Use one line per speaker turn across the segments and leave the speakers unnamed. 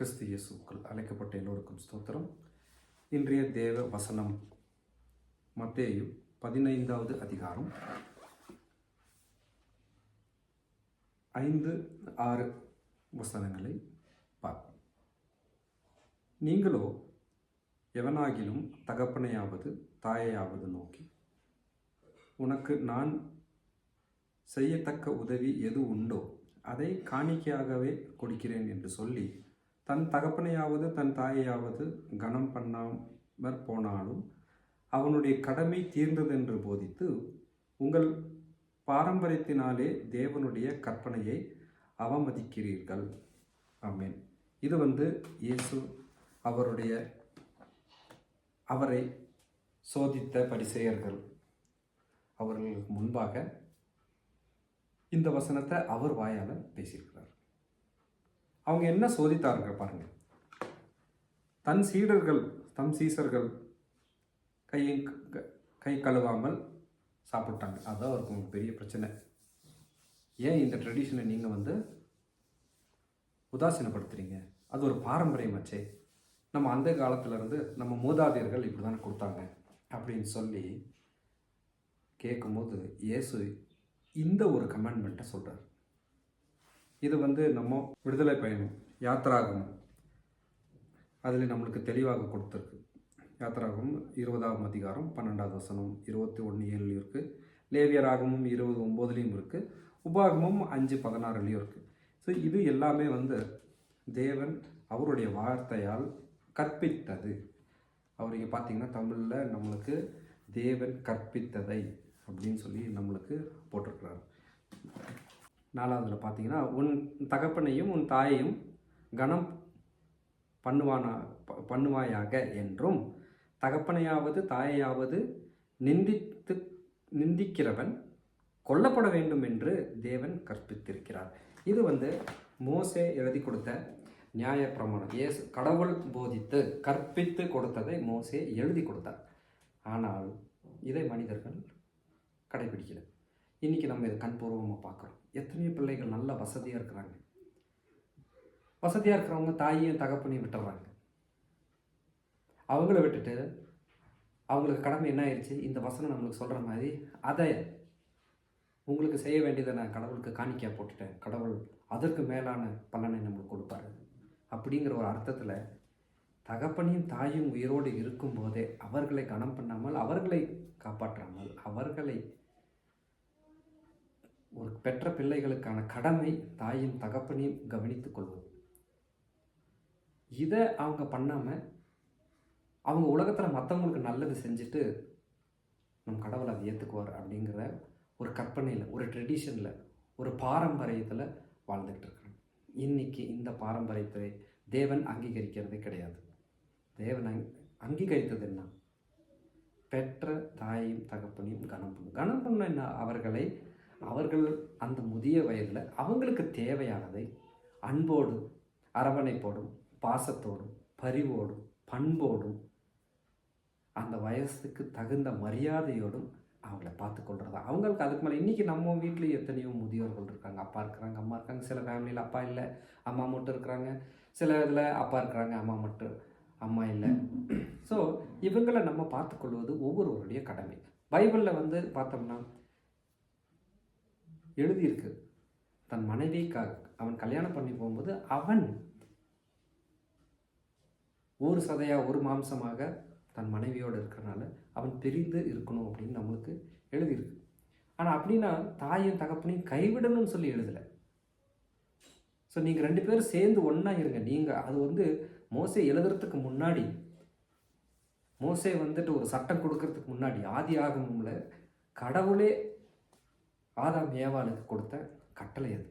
கிறிஸ்து இயேசுக்குள் அழைக்கப்பட்ட எல்லோருக்கும் ஸ்தோத்திரம். இன்றைய தேவ வசனம் மத்தேயு பதினைந்தாவது அதிகாரம். ஐந்து ஆறு வசனங்களை பார்ப்போம். நீங்களோ எவனாகிலும் தகப்பனையாவது தாயையாவது நோக்கி உனக்கு நான் செய்யத்தக்க உதவி எது உண்டோ அதை காணிக்கையாகவே கொடுக்கிறேன் என்று சொல்லி தன் தகப்பனையாவது தன் தாயையாவது கனம் பண்ணாமற் போனாலும் அவனுடைய கடமை தீர்ந்ததென்று போதித்து உங்கள் பாரம்பரியத்தினாலே தேவனுடைய கற்பனையை அவமதிக்கிறீர்கள். ஆமேன். இது வந்து இயேசு அவருடைய அவரை சோதித்த பரிசெயர்கள். அவர்களுக்கு முன்பாக இந்த வசனத்தை அவர் வாயால் பேசியிருக்கிறார் அவங்க என்ன சோதித்தாருங்க பாருங்க. தன் சீடர்கள் தம் சீசர்கள் கையை க- கை கழுவாமல் சாப்பிட்டாங்க. அதுதான் அவருக்கு ஒரு பெரிய பிரச்சனை. ஏன் இந்த ட்ரெடிஷனை நீங்கள் வந்து உதாசீனப்படுத்துறீங்க? அது ஒரு பாரம்பரியமாச்சே நம்ம அந்த காலத்திலேருந்து நம்ம மூதாதையர்கள் இப்படி தானே கொடுத்தாங்க அப்படின்னு சொல்லி கேட்கும்போது இயேசு இந்த ஒரு கமெண்ட்மெண்ட்டை சொல்கிறார் இது வந்து நம்ம விடுதலை பயணம் யாத்திராகமம். அதில் நம்மளுக்கு தெளிவாக கொடுத்துருக்கு. யாத்திராகமம் இருபதாம் அதிகாரம் பன்னெண்டாவது வசனம் இருபத்தி ஒன்று ஏழுலையும் இருக்குது லேவியராகமும் இருபது ஒம்போதுலேயும் இருக்குது உபாகமும் அஞ்சு பதினாறுலேயும் இருக்குது ஸோ இது எல்லாமே வந்து தேவன் அவருடைய வார்த்தையால் கற்பித்தது. அவர் இங்கே பார்த்தீங்கன்னா தமிழில் நம்மளுக்கு தேவன் கற்பித்ததை அப்படின்னு சொல்லி நம்மளுக்கு போட்டிருக்கிறார். நாலாவதுல பார்த்தீங்கன்னா உன் தகப்பனையும் உன் தாயையும் கனம் பண்ணுவானா ப- பண்ணுவாயாக என்றும் தகப்பனையாவது தாயையாவது நிந்தித்து நிந்திக்கிறவன் கொல்லப்பட வேண்டும் என்று தேவன் கற்பித்திருக்கிறார். இது வந்து மோசே எழுதி கொடுத்த நியாய பிரமாணம். இயேசு கடவுள் போதித்து கற்பித்து கொடுத்ததை மோசே எழுதி கொடுத்தார். ஆனால் இதை மனிதர்கள் கடைபிடிக்கல. இன்றைக்கி நம்ம இதை கண்பூர்வமாக பார்க்குறோம். எத்தனையோ பிள்ளைகள் நல்ல வசதியாக இருக்கிறாங்க. வசதியாக இருக்கிறவங்க தாயையும் தகப்பனையும் விட்டுறாங்க. அவங்கள விட்டுட்டு அவங்களுக்கு கடமை என்ன ஆயிடுச்சு இந்த வசனம் நம்மளுக்கு சொல்கிற மாதிரி அதை உங்களுக்கு செய்ய வேண்டியதை நான் கடவுளுக்கு காணிக்கையாக போட்டுட்டேன். கடவுள் அதற்கு மேலான பலனை நம்மளுக்கு கொடுப்பாரு. அப்படிங்கிற ஒரு அர்த்தத்தில் தகப்பனையும் தாயும் உயிரோடு இருக்கும்போதே அவர்களை கனம் பண்ணாமல் அவர்களை காப்பாற்றாமல் அவர்களை ஒரு பெற்ற பிள்ளைகளுக்கான கடமை தாயும் தகப்பனையும் கவனித்து கொள்வது. இதை அவங்க பண்ணாமல் அவங்க உலகத்தில் மற்றவங்களுக்கு நல்லது செஞ்சுட்டு நம் கடவுள் அதை ஏற்றுக்குவார் அப்படிங்கிற ஒரு கற்பனையில் ஒரு ட்ரெடிஷனில் ஒரு பாரம்பரியத்தில் வாழ்ந்துக்கிட்டு இருக்கிறாங்க. இன்றைக்கி இந்த பாரம்பரியத்தை தேவன் அங்கீகரிக்கிறதே கிடையாது. தேவன் அங் அங்கீகரித்தது என்ன? பெற்ற தாயையும் தகப்பனையும் கனம் பண்ணும் கனம் பண்ண என்ன? அவர்களை அவர்கள் அந்த முதிய வயதில் அவங்களுக்கு தேவையானதை அன்போடும் அரவணைப்போடும் பாசத்தோடும் பரிவோடும் பண்போடும் அந்த வயசுக்கு தகுந்த மரியாதையோடும் அவங்கள பார்த்து அவங்களுக்கு அதுக்கு மேலே இன்றைக்கி நம்ம வீட்டில் எத்தனையோ முதியோர்கள் இருக்காங்க. அப்பா இருக்கிறாங்க அம்மா இருக்காங்க. சில ஃபேமிலியில் அப்பா இல்லை அம்மா மட்டும் இருக்கிறாங்க. சில இதில் அப்பா இருக்கிறாங்க அம்மா மட்டும் அம்மா இல்லை. ஸோ இவங்களை நம்ம பார்த்துக்கொள்வது ஒவ்வொருவருடைய கடமை. பைபிளில் வந்து பார்த்தோம்னா எழுதியிருக்கு. தன் மனைவிக்காக அவன் கல்யாணம் பண்ணி போகும்போது அவன் ஒரு சதையாக ஒரு மாம்சமாக தன் மனைவியோடு இருக்கிறனால அவன் பிரிந்து இருக்கணும் அப்படின்னு நம்மளுக்கு எழுதியிருக்கு. ஆனால் அப்படின்னா தாயும் தகப்பனையும் கைவிடணும்னு சொல்லி எழுதலை. ஸோ நீங்கள் ரெண்டு பேரும் சேர்ந்து ஒன்றா இருங்க. நீங்கள் அது வந்து மோசை எழுதுறதுக்கு முன்னாடி மோசே வந்துட்டு ஒரு சட்டம் கொடுக்கறதுக்கு முன்னாடி ஆதி ஆகமும்ல கடவுளே ஆதாம் ஏவாளுக்கு கொடுத்த கட்டளை அது.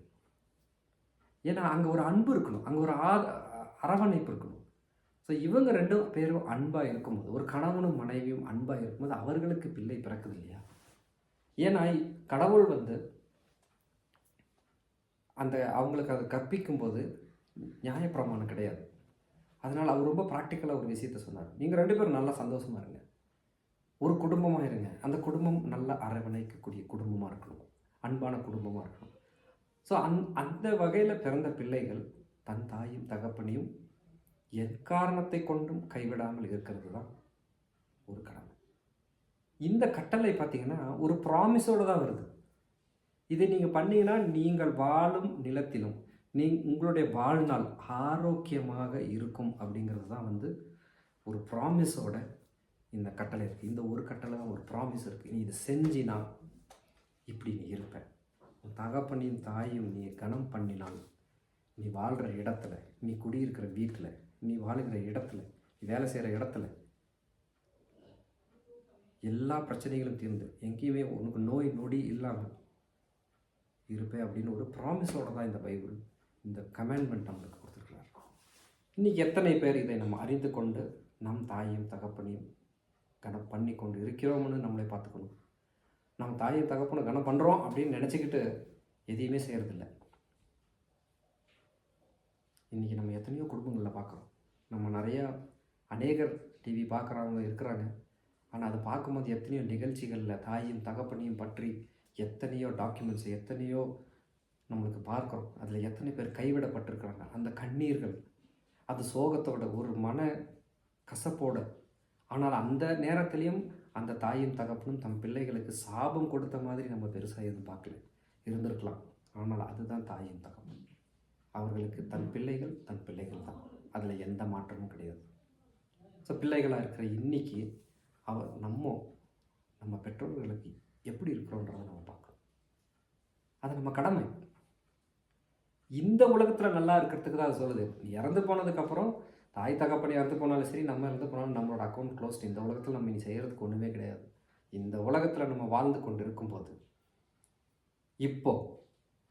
ஏன்னா அங்கே ஒரு அன்பு இருக்கணும். அங்கே ஒரு ஆ அரவணைப்பு இருக்கணும். ஸோ இவங்க ரெண்டு பேரும் அன்பாக இருக்கும்போது ஒரு கணவனும் மனைவியும் அன்பாக இருக்கும்போது அவர்களுக்கு பிள்ளை பிறக்குது இல்லையா? ஏன்னா கடவுள் வந்து அந்த அவங்களுக்கு அதை கற்பிக்கும்போது நியாயப்பிரமாணம் கிடையாது. அதனால் அவர் ரொம்ப ப்ராக்டிக்கலாக ஒரு விஷயத்த சொன்னார். நீங்கள் ரெண்டு பேரும் நல்லா சந்தோஷமாக இருங்க. ஒரு குடும்பமாக இருங்க. அந்த குடும்பம் நல்லா அரவணைக்கக்கூடிய குடும்பமாக இருக்கணும். அன்பான குடும்பமாக இருக்கணும். ஸோ அந் அந்த வகையில் பிறந்த பிள்ளைகள் தன் தாயும் தகப்பனையும் எக்காரணத்தை கொண்டும் கைவிடாமல் இருக்கிறது தான் ஒரு கடமை. இந்த கட்டளை பார்த்தீங்கன்னா ஒரு ப்ராமிஸோடு தான் வருது. இதை நீங்கள் பண்ணீங்கன்னா நீங்கள் வாழும் நிலத்திலும் நீ உங்களுடைய வாழ்நாள் ஆரோக்கியமாக இருக்கும் அப்படிங்கிறது தான் வந்து ஒரு ப்ராமிஸோட இந்த கட்டளை இருக்குது இந்த ஒரு கட்டளை தான் ஒரு ப்ராமிஸ் இருக்குது நீ இதை செஞ்சினா இப்படி நீ இருப்ப. உன் தகப்பனையும் தாயும் நீ கனம் பண்ணினால் நீ வாழ்கிற இடத்துல நீ குடியிருக்கிற வீட்டில் நீ வாழுகிற இடத்துல நீ வேலை செய்கிற இடத்துல எல்லா பிரச்சனைகளும் தீர்ந்து எங்கேயுமே உனக்கு நோய் நொடி இல்லாமல் இருப்பேன் அப்படின்னு ஒரு ப்ராமிஸோட தான் இந்த பைபிள் இந்த கமெண்ட்மெண்ட் நம்மளுக்கு கொடுத்துருக்கிறார். இன்றைக்கி எத்தனை பேர் இதை நம்ம அறிந்து கொண்டு நம் தாயும் தகப்பனையும் கணம் பண்ணி கொண்டு இருக்கிறோம்னு நம்மளை பார்த்துக்கணும். நம்ம தாயும் தகப்பனும் கனம் பண்ணுறோம் அப்படின்னு நினச்சிக்கிட்டு எதையுமே செய்கிறதில்ல இன்றைக்கி நம்ம எத்தனையோ குடும்பங்களில் பார்க்குறோம் நம்ம நிறையா அநேகர் டிவி பார்க்குறவங்க இருக்கிறாங்க. ஆனால் அதை பார்க்கும்போது எத்தனையோ நிகழ்ச்சிகளில் தாயும் தகப்பனையும் பற்றி எத்தனையோ டாக்குமெண்ட்ஸ் எத்தனையோ நம்மளுக்கு பார்க்குறோம். அதில் எத்தனை பேர் கைவிடப்பட்டிருக்கிறாங்க. அந்த கண்ணீர்கள் அது சோகத்தோட ஒரு மன கசப்போட. ஆனால் அந்த நேரத்துலேயும் அந்த தாயும் தகப்பனும் தம் பிள்ளைகளுக்கு சாபம் கொடுத்த மாதிரி நம்ம பெருசாக எதுவும் பார்க்கல. இருந்திருக்கலாம். ஆனால் அதுதான் தாயும் தகப்பன் அவர்களுக்கு தன் பிள்ளைகள் தன் பிள்ளைகள் தான். அதில் எந்த மாற்றமும் கிடையாது. ஸோ பிள்ளைகளாக இருக்கிற இன்னைக்கு அவ நம்ம நம்ம பெற்றோர்களுக்கு எப்படி இருக்கிறோன்றதை நம்ம பார்க்கணும். அது நம்ம கடமை. இந்த உலகத்தில் நல்லா இருக்கிறதுக்கு தான் அது சொல்லுது. நீ இறந்து போனதுக்கப்புறம் தாய் தகப்படி இறந்து போனாலும் சரி நம்ம இறந்து போனாலும் நம்மளோட அக்கௌண்ட் க்ளோஸ்ட் இந்த உலகத்தில் நம்ம இனி செய்கிறதுக்கு ஒன்றுமே கிடையாது. இந்த உலகத்தில் நம்ம வாழ்ந்து கொண்டு இருக்கும்போது இப்போ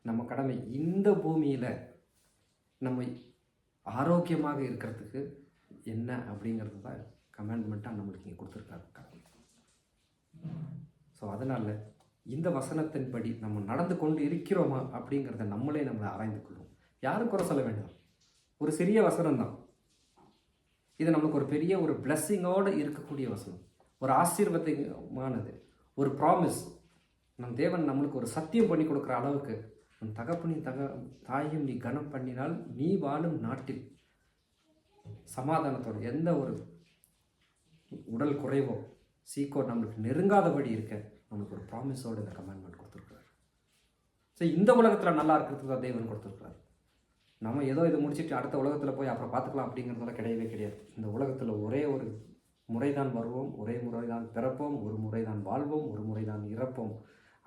நம்ம கடமை இந்த பூமியில் நம்ம ஆரோக்கியமாக இருக்கிறதுக்கு என்ன அப்படிங்கிறது தான் கமெண்ட்மெண்ட்டாக நம்மளுக்கு இங்கே கொடுத்துருக்காங்க கடவுள். ஸோ அதனால் இந்த வசனத்தின்படி நம்ம நடந்து கொண்டு இருக்கிறோமா அப்படிங்கிறத நம்மளே நம்மளை ஆராய்ந்து கொள்வோம். யாரும் குறை சொல்ல வேண்டாம். ஒரு சிறிய வசனம் தான். இது நமக்கு ஒரு பெரிய ஒரு பிளஸ்ஸிங்கோடு இருக்கக்கூடிய வசனம். ஒரு ஆசீர்வாதமானது. ஒரு ப்ராமிஸ் நம் தேவன் நம்மளுக்கு ஒரு சத்தியம் பண்ணி கொடுக்குற அளவுக்கு உன் தகப்பனின் தக தாயும் நீ கனம் பண்ணினால் நீ வாழும் நாட்டில் சமாதானத்தோட எந்த ஒரு உடல் குறைவோ சீக்கோ நம்மளுக்கு நெருங்காதபடி இருக்க நம்மளுக்கு ஒரு ப்ராமிஸோடு இந்த கமெண்ட்மெண்ட் கொடுத்துருக்குறாரு. ஸோ இந்த உலகத்தில் நல்லா இருக்கிறதுக்கு தான் தேவன் கொடுத்துருக்குறாரு. நம்ம ஏதோ இதை முடிச்சுட்டு அடுத்த உலகத்தில் போய் அப்புறம் பார்த்துக்கலாம் அப்படிங்கிறதெல்லாம் கிடையவே கிடையாது. இந்த உலகத்தில் ஒரே ஒரு முறைதான் வருவோம் ஒரே முறைதான் பிறப்போம் ஒரு முறைதான் வாழ்வோம் ஒரு முறைதான் இறப்போம்.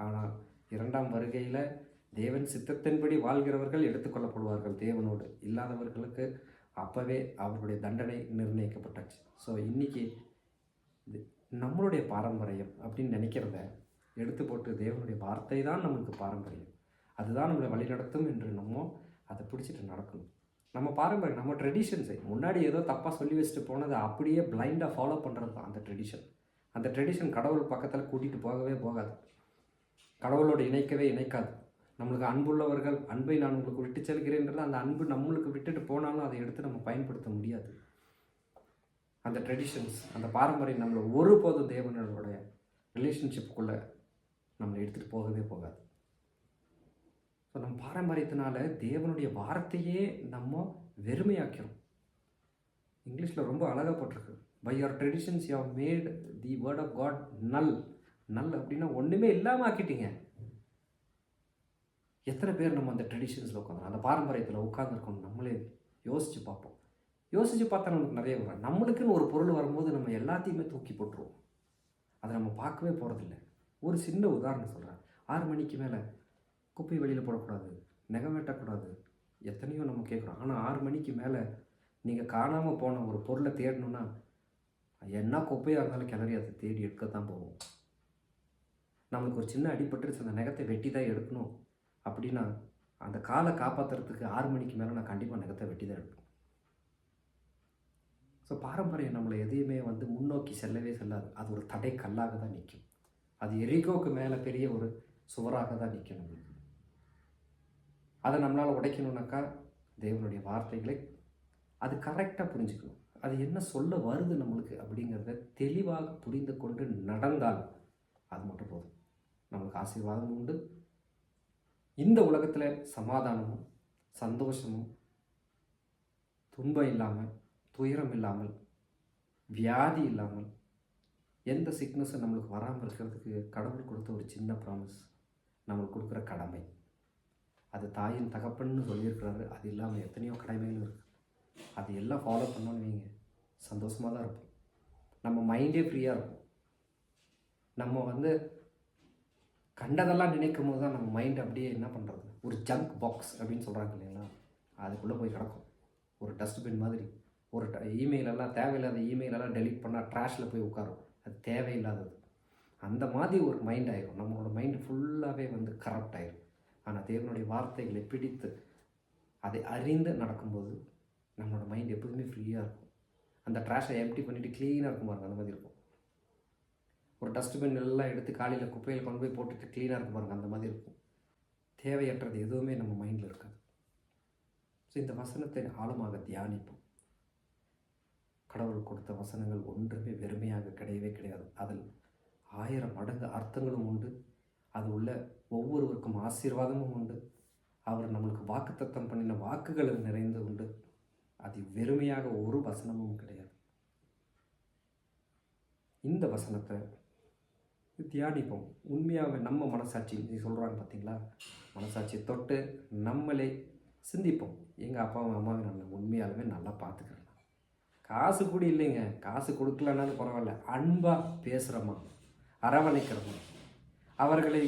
ஆனால் இரண்டாம் வருகையில் தேவன் சித்தத்தின்படி வாழ்கிறவர்கள் எடுத்துக்கொள்ளப்படுவார்கள் தேவனோடு. இல்லாதவர்களுக்கு அப்போவே அவர்களுடைய தண்டனை நிர்ணயிக்கப்பட்டாச்சு. ஸோ இன்றைக்கி நம்மளுடைய பாரம்பரியம் அப்படின்னு நினைக்கிறத எடுத்து போட்டு தேவனுடைய வார்த்தை தான் நம்மளுக்கு பாரம்பரியம். அதுதான் நம்மளை வழிநடத்தும் என்று நம்ம அதை பிடிச்சிட்டு நடக்கணும். நம்ம பாரம்பரியம் நம்ம ட்ரெடிஷன்ஸை முன்னாடி ஏதோ தப்பாக சொல்லி வச்சுட்டு போனதை அப்படியே பிளைண்டாக ஃபாலோ பண்ணுறது தான் அந்த ட்ரெடிஷன் அந்த ட்ரெடிஷன் கடவுள் பக்கத்தில் கூட்டிகிட்டு போகவே போகாது. கடவுளோடு இணைக்கவே இணைக்காது. நம்மளுக்கு அன்புள்ளவர்கள் அன்பை நான் உங்களுக்கு விட்டு செல்கிறேன்றது அந்த அன்பு நம்மளுக்கு விட்டுட்டு போனாலும் அதை எடுத்து நம்ம பயன்படுத்த முடியாது. அந்த ட்ரெடிஷன்ஸ் அந்த பாரம்பரியம் நம்மளை ஒருபோதும் தேவனோடைய ரிலேஷன்ஷிப்புக்குள்ளே நம்மளை எடுத்துகிட்டு போகவே போகாது. ஸோ நம்ம பாரம்பரியத்தினால தேவனுடைய வார்த்தையே நம்ம வெறுமையாக்கிறோம். இங்கிலீஷில் ரொம்ப அழகாக போட்டிருக்கு. By your traditions you made the word of God null null அப்படின்னா ஒன்றுமே இல்லாமல் ஆக்கிட்டீங்க. எத்தனை பேர் நம்ம அந்த ட்ரெடிஷன்ஸில் உட்காந்து அந்த பாரம்பரியத்தில் உட்காந்துருக்கோம் நம்மளே யோசித்து பார்ப்போம். யோசித்து பார்த்தா நமக்கு நிறைய வரும். நம்மளுக்குன்னு ஒரு பொருள் வரும்போது நம்ம எல்லாத்தையுமே தூக்கி போட்டுருவோம். அதை நம்ம பார்க்கவே போகிறதில்ல ஒரு சின்ன உதாரணம் சொல்கிறேன் ஆறு மணிக்கு மேலே குப்பை வெளியில் போடக்கூடாது நகம் வெட்டக்கூடாது எத்தனையோ நம்ம கேட்குறோம். ஆனால் ஆறு மணிக்கு மேலே நீங்கள் காணாமல் போன ஒரு பொருளை தேடணுன்னா என்ன குப்பையாக இருந்தாலும் கிளறி அதை தேடி எடுக்க தான் போவோம். நம்மளுக்கு ஒரு சின்ன அடிபட்டுருச்சு அந்த நகத்தை வெட்டி தான் எடுக்கணும் அப்படின்னா அந்த காலை காப்பாற்றுறதுக்கு ஆறு மணிக்கு மேலே நான் கண்டிப்பாக நகத்தை வெட்டி தான் எடுப்பேன். ஸோ பாரம்பரியம் நம்மளை எதையுமே வந்து முன்னோக்கி செல்லவே செல்லாது. அது ஒரு தடை கல்லாக தான் நிற்கும். அது எரிகோவுக்கு மேலே பெரிய ஒரு சுவராக தான் நிற்கும் நம்மளுக்கு. அதை நம்மளால் உடைக்கணுன்னாக்கா தேவனுடைய வார்த்தைகளை அது கரெக்டாக புரிஞ்சுக்கணும். அது என்ன சொல்ல வருது நம்மளுக்கு அப்படிங்கிறத தெளிவாக புரிந்து கொண்டு நடந்தால் அது மட்டும் போதும். நம்மளுக்கு ஆசீர்வாதமும் உண்டு. இந்த உலகத்தில் சமாதானமும் சந்தோஷமும் துன்பம் இல்லாமல் துயரம் இல்லாமல் வியாதி இல்லாமல் எந்த சிக்னஸும் நம்மளுக்கு வராமல் இருக்கிறதுக்கு கடவுள் கொடுத்த ஒரு சின்ன ப்ராமிஸ் நம்மளுக்கு கொடுக்குற கடமை. அது தாயின் தகப்பன்னு சொல்லியிருக்கிறாரு. அது இல்லாமல் எத்தனையோ கடமைகள் இருக்குது அது எல்லாம் ஃபாலோ பண்ணோன்னு வைங்க. சந்தோஷமாக தான் இருப்போம். நம்ம மைண்டே ஃப்ரீயாக இருக்கும். நம்ம வந்து கண்டதெல்லாம் நினைக்கும் போது தான் நம்ம மைண்ட் அப்படியே என்ன பண்ணுறது ஒரு ஜங்க் பாக்ஸ் அப்படின்னு சொல்கிறாங்க இல்லைங்களா? அதுக்குள்ளே போய் கிடக்கும். ஒரு டஸ்ட்பின் மாதிரி. ஒரு இமெயிலெல்லாம் தேவையில்லாத இமெயிலெல்லாம் டெலிட் பண்ணால் ட்ராஷில் போய் உட்காரும். அது தேவையில்லாதது. அந்த மாதிரி ஒரு மைண்ட் ஆயிரும். நம்மளோட மைண்டு ஃபுல்லாகவே வந்து கரப்ட் ஆயிரும். ஆனால் தேவனுடைய வார்த்தைகளை பிடித்து அதை அறிந்து நடக்கும்போது நம்மளோட மைண்ட் எப்போதுமே ஃப்ரீயாக இருக்கும். அந்த ட்ராஷை எம்டி பண்ணிவிட்டு க்ளீனாக இருக்கும் பாருங்கள் அந்த மாதிரி இருக்கும். ஒரு டஸ்ட்பின் எல்லாம் எடுத்து காலையில் குப்பையில் கொண்டு போய் போட்டுட்டு க்ளீனாக இருக்கும் பாருங்கள் அந்த மாதிரி இருக்கும். தேவையற்றது எதுவுமே நம்ம மைண்டில் இருக்காது. ஸோ இந்த வசனத்தை ஆழமாக தியானிப்போம். கடவுள் கொடுத்த வசனங்கள் ஒன்றுமே வெறுமையாக கிடையவே கிடையாது. அதில் ஆயிரம் மடங்கு அர்த்தங்களும் உண்டு. அது உள்ள ஒவ்வொருவருக்கும் ஆசீர்வாதமும் உண்டு. அவர் நம்மளுக்கு வாக்குத்தத்தம் பண்ணின வாக்குகள் நிறைந்து உண்டு. அது வெறுமையாக ஒரு வசனமும் கிடையாது. இந்த வசனத்தை தியானிப்போம். உண்மையாகவே நம்ம மனசாட்சி நீ சொல்கிறாங்க பார்த்தீங்களா மனசாட்சியை தொட்டு நம்மளே சிந்திப்போம். எங்கள் அப்பாவும் அம்மாவும் நம்ம உண்மையாலுமே நல்லா பார்த்துக்கிறேன் காசு கூட இல்லைங்க. காசு கொடுக்கலனாலும் பரவாயில்ல. அன்பாக பேசுகிறோமா அரவணைக்கிறோமா அவர்களை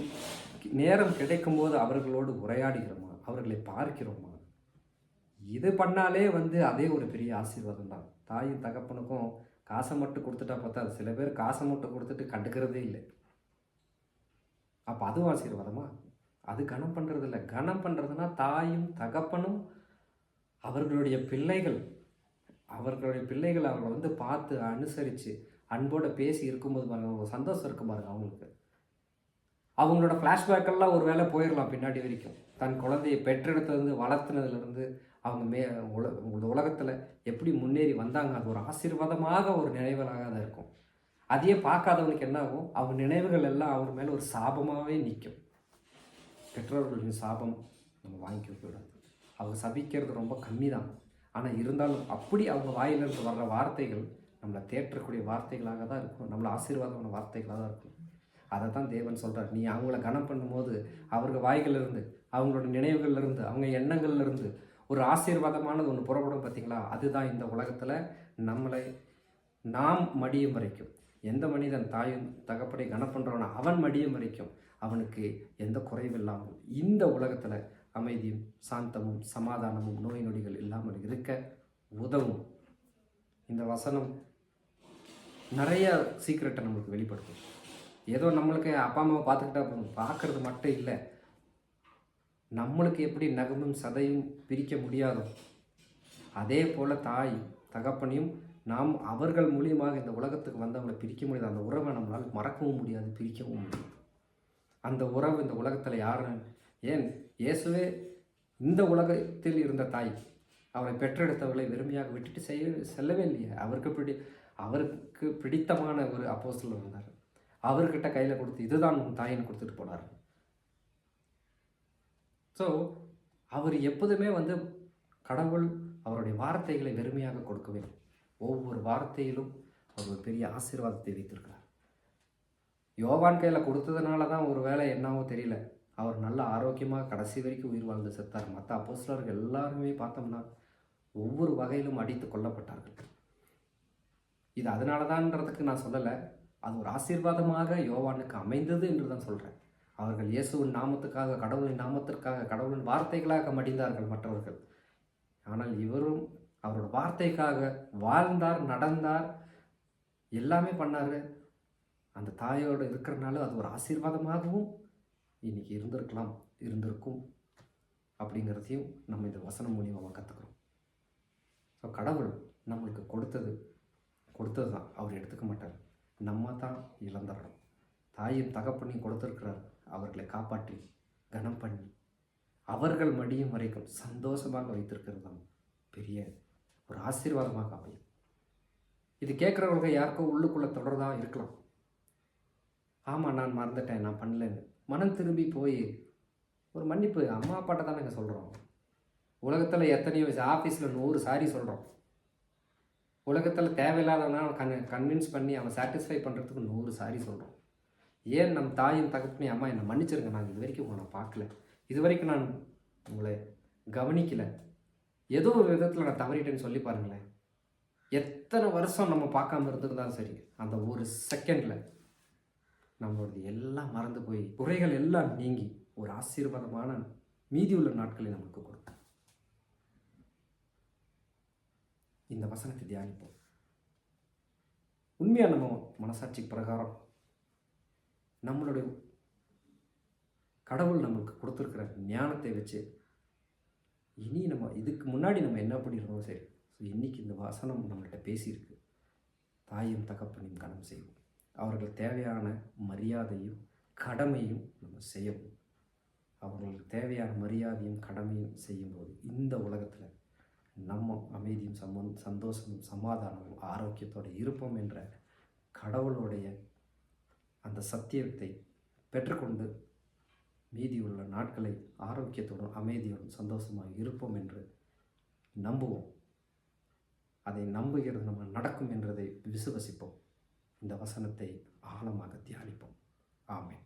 நேரம் கிடைக்கும்போது அவர்களோடு உரையாடுகிறோமா? அவர்களை பார்க்கிறோமா? இது பண்ணாலே வந்து அதே ஒரு பெரிய ஆசீர்வாதம் தான். தாயும் தகப்பனுக்கும் காசை மட்டும் கொடுத்துட்டா பார்த்தா சில பேர் காசை மட்டும் கொடுத்துட்டு கண்டுக்கிறதே இல்லை. அப்போ அதுவும் ஆசீர்வாதமா? அது கனம் பண்ணுறது இல்லை கனம் பண்ணுறதுனா தாயும் தகப்பனும் அவர்களுடைய பிள்ளைகள் அவர்களுடைய பிள்ளைகள் அவர்களை வந்து பார்த்து அனுசரித்து அன்போடு பேசி இருக்கும்போது பாருங்க சந்தோஷம் இருக்கும் பாருங்க அவங்களுக்கு. அவங்களோட ஃப்ளாஷ்பேக்கெல்லாம் ஒரு வேலை போயிடலாம் பின்னாடி வரைக்கும். தன் குழந்தையை பெற்றெடுத்ததுலேருந்து வளர்த்துனதுலேருந்து அவங்க மே உல உலகத்தில் எப்படி முன்னேறி வந்தாங்க அது ஒரு ஆசீர்வாதமாக ஒரு நினைவுகளாக தான் இருக்கும். அதையே பார்க்காதவனுக்கு என்ன ஆகும்? அவங்க நினைவுகள் எல்லாம் அவர் மேலே ஒரு சாபமாகவே நிற்கும் பெற்றோர்களின் சாபம் நம்ம வாங்கிக்க கூடாது. அவங்க சபிக்கிறது ரொம்ப கம்மி தான் ஆனால் இருந்தாலும் அப்படி அவங்க வாயிலிருந்து வர்ற வார்த்தைகள் நம்மளை தேற்றக்கூடிய வார்த்தைகளாக தான் இருக்கும். நம்மளை ஆசீர்வாதமான வார்த்தைகளாக தான் இருக்கும். அதை தான் தேவன் சொல்கிறார் நீ அவங்கள கனம் பண்ணும்போது அவர்கள் வாய்களிலிருந்து அவங்களோட நினைவுகள்லேருந்து அவங்க எண்ணங்கள்லேருந்து ஒரு ஆசீர்வாதமானது ஒன்று புறப்படும் பார்த்தீங்களா? அதுதான் இந்த உலகத்தில் நம்மளை நாம் மடியும் வரைக்கும். எந்த மனிதன் தாயும் தகப்படை கனம் பண்ணுறவனோ அவன் மடியும் வரைக்கும் அவனுக்கு எந்த குறைவில்லாமல் இந்த உலகத்தில் அமைதியும் சாந்தமும் சமாதானமும் நோய் நொடிகள் இல்லாமல் இருக்க உதவும். இந்த வசனம் நிறைய சீக்கிரட்டை நம்மளுக்கு வெளிப்படுத்தும். ஏதோ நம்மளுக்கு அப்பா அம்மாவை பார்த்துக்கிட்டா போதும். பார்க்கறது மட்டும் இல்லை. நம்மளுக்கு எப்படி நகமும் சதையும் பிரிக்க முடியாதோ அதே போல் தாய் தகப்பனையும் நாம் அவர்கள் மூலியமாக இந்த உலகத்துக்கு வந்தவங்களை பிரிக்க முடியாது அந்த உறவை நம்மளால் மறக்கவும் முடியாது பிரிக்கவும் முடியாது. அந்த உறவு இந்த உலகத்தில் யாரும் ஏன்? இயேசுவே இந்த உலகத்தில் இருந்த தாய். அவரை பெற்றெடுத்தவர்களை வெறுமையாக விட்டுட்டு செய்ய செல்லவே இல்லையே. அவருக்கு பிடி அவருக்கு பிடித்தமான ஒரு அப்போஸ்தலர் வந்தார். அவர்கிட்ட கையில் கொடுத்து இதுதான் உன் தாயின்னு கொடுத்துட்டு போனார். ஸோ அவர் எப்போதுமே வந்து கடவுள் அவருடைய வார்த்தைகளை வெறுமையாக கொடுக்கவே இல்லை. ஒவ்வொரு வார்த்தையிலும் அவர் ஒரு பெரிய ஆசீர்வாதத்தை வைத்திருக்கிறார். யோவான் கையில் கொடுத்ததுனால தான் ஒரு வேலை என்னவோ தெரியல. அவர் நல்ல ஆரோக்கியமாக கடைசி வரைக்கும் உயிர் வாழ்ந்து செத்தார். மற்ற அப்போஸ்லர்கள் எல்லாருமே பார்த்தோம்னா ஒவ்வொரு வகையிலும் அடித்து கொல்லப்பட்டார்கள். இது அதனால தான்றதுக்கு நான் சொல்லலை. அது ஒரு ஆசீர்வாதமாக யோவானுக்கு அமைந்தது என்று தான் சொல்கிறேன் அவர்கள் இயேசுவின் நாமத்துக்காக கடவுளின் நாமத்திற்காக கடவுளின் வார்த்தைகளாக மடிந்தார்கள் மற்றவர்கள். ஆனால் இவரும் அவரோட வார்த்தைக்காக வாழ்ந்தார் நடந்தார் எல்லாமே பண்ணார். அந்த தாயோடு இருக்கிறனால அது ஒரு ஆசீர்வாதமாகவும் இன்னைக்கு இருந்திருக்கலாம் இருந்திருக்கும் அப்படிங்கிறதையும் நம்ம இந்த வசனம் மூலியமாக கற்றுக்குறோம் ஸோ கடவுள் நம்மளுக்கு கொடுத்தது கொடுத்தது தான் அவர் எடுத்துக்க மாட்டார். நம்ம தான் இழந்துடணும் தாயும் தகப்பனையும் கொடுத்துருக்கிறார். அவர்களை காப்பாற்றி கனம் பண்ணி. அவர்கள் மடியும் வரைக்கும் சந்தோஷமாக வைத்திருக்கிறது தான் பெரிய ஒரு ஆசீர்வாதமாக அமையும். இது கேட்குறவங்க யாருக்கோ உள்ளுக்குள்ளே தொடர்தான் இருக்கலாம். ஆமாம் நான் மறந்துட்டேன் நான் பண்ணலன்னு. மனம் திரும்பி போய் ஒரு மன்னிப்பு அம்மா அப்பாட்ட தானே சொல்கிறோம் உலகத்தில் எத்தனையோ ஆஃபீஸில் நூறு சாரி சொல்கிறோம் உலகத்தில் தேவையில்லாதவனா கன் கன்வின்ஸ் பண்ணி அவன் சாட்டிஸ்ஃபை பண்ணுறதுக்கு நூறு சாரி சொல்கிறோம் ஏன் நம் தாயும் தகப்பனே அம்மா என்னை மன்னிச்சிருங்க? நான் இது வரைக்கும் உங்களை பார்க்கல. இது வரைக்கும் நான் உங்களை கவனிக்கலை. ஏதோ ஒரு விதத்தில் நான் தவறிட்டேன்னு சொல்லி பாருங்களேன். எத்தனை வருஷம் நம்ம பார்க்காம இருந்திருந்தாலும் சரி அந்த ஒரு செகண்டில் நம்மளோடது எல்லாம் மறந்து போய் குறைகள் எல்லாம் நீங்கி ஒரு ஆசீர்வாதமான மீதி உள்ள நாட்களை நமக்கு கொடுக்கும் இந்த வசனத்தை தியானிப்போம். உண்மையாக நம்ம மனசாட்சி பிரகாரம் நம்மளுடைய கடவுள் நம்மளுக்கு கொடுத்துருக்கிற ஞானத்தை வச்சு இனி நம்ம இதுக்கு முன்னாடி நம்ம என்ன பண்ணியிருந்தோம்? சரி ஸோ இன்றைக்கி இந்த வசனம் நம்மள்கிட்ட பேசியிருக்கு. தாயும் தகப்பனையும் கனம் செய்வோம். அவர்கள் தேவையான மரியாதையும் கடமையும் நம்ம செய்யவும். அவர்களுக்கு தேவையான மரியாதையும் கடமையும் செய்யும்போது இந்த உலகத்தில் நம்ம அமைதியும் சம சந்தோஷமும் சமாதானமும் ஆரோக்கியத்தோடு இருப்போம் என்ற கடவுளுடைய அந்த சத்தியத்தை பெற்றுக்கொண்டு மீதியுள்ள நாட்களை ஆரோக்கியத்துடன் அமைதியுடன் சந்தோஷமாக இருப்போம் என்று நம்புவோம். அதை நம்புகிறது நம்ம நடக்கும் என்றதை விசுவசிப்போம். இந்த வசனத்தை ஆழமாக தியானிப்போம். ஆமென்.